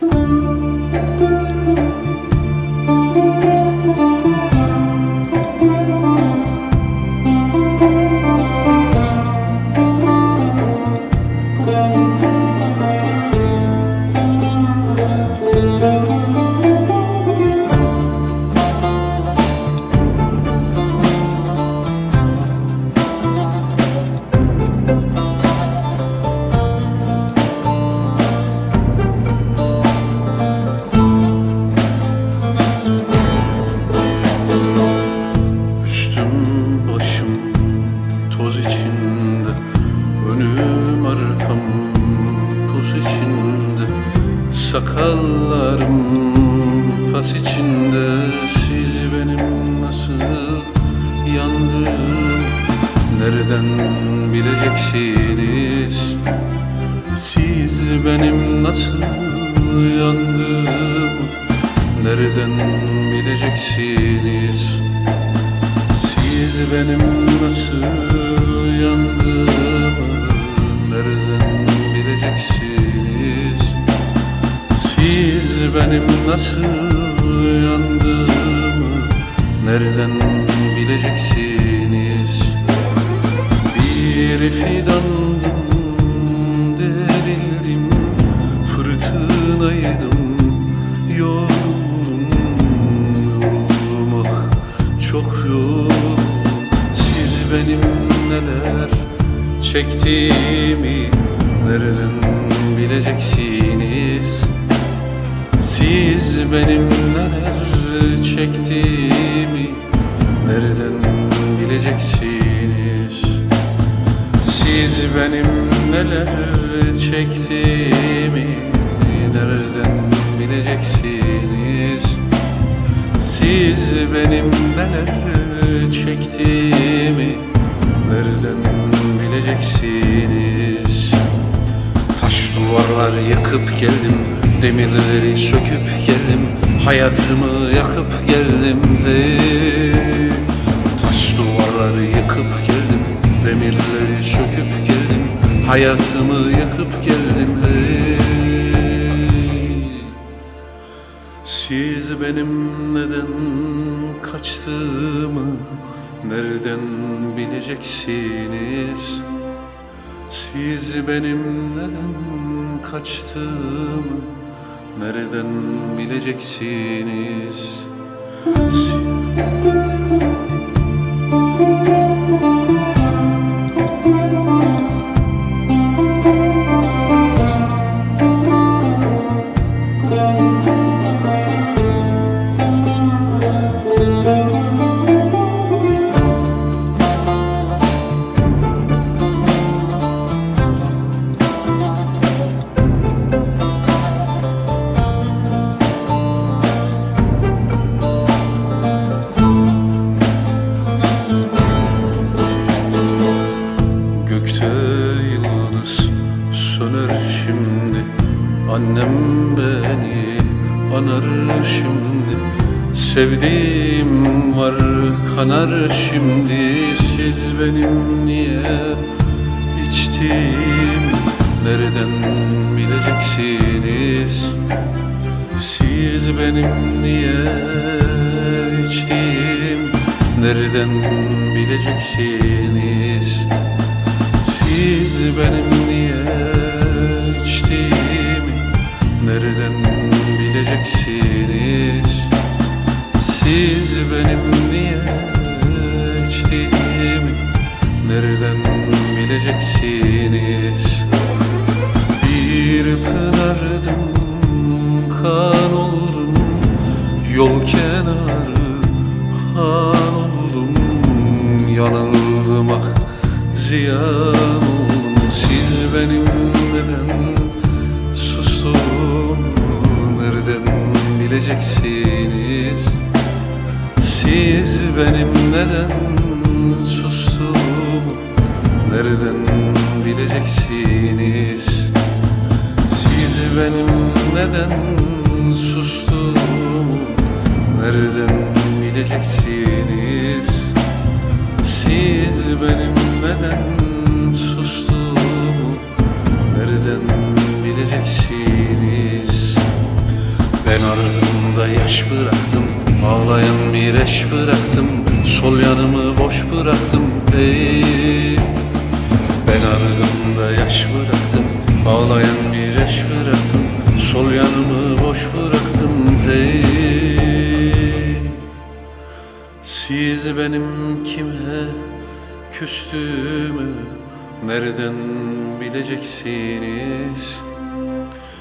Música Sakallarım pas içinde Siz benim nasıl yandım Nereden bileceksiniz Siz benim nasıl yandım Nereden bileceksiniz siz benim nasıl yandığımı nereden bileceksiniz? Benim nasıl yandığımı nereden bileceksiniz? Bir fidandım, derildim, fırtınaydım, yoruldum, yoruldum ah, çok yoruldum. Siz benim neler çektiğimi nereden bileceksiniz? Siz benim neler çektiğimi nereden bileceksiniz? Siz benim neler çektiğimi nereden bileceksiniz? Siz benim neler çektiğimi nereden bileceksiniz? Taş duvarlar yıkıp geldim Demirleri söküp geldim Hayatımı yakıp geldim hey. Taş duvarları yıkıp geldim Demirleri söküp geldim Hayatımı yakıp geldim hey. Siz benim neden kaçtığımı nereden bileceksiniz? Siz benim neden kaçtığımı nereden bileceksiniz? Si- Annem beni anar şimdi. Sevdiğim var kanar şimdi. Siz benim niye içtiğimi Nereden bileceksiniz? Siz benim niye içtiğim Nereden bileceksiniz? Siz benim niye Nereden bileceksiniz Siz benim niye içtiğimi Nereden bileceksiniz Bir pınardım kan oldum Yol kenarı han oldum. Yanıldım ah ziyan benim neden sustum Nereden bileceksiniz? Siz benim neden sustuğumu Nereden bileceksiniz? Siz benim neden sustuğumu Nereden bileceksiniz? Ardımda yaş bıraktım Ağlayan bir eş bıraktım Sol yanımı boş bıraktım Ey. Ben ardımda yaş bıraktım Ağlayan bir eş bıraktım Sol yanımı boş bıraktım Hey Siz benim kime küstüğümü Nereden bileceksiniz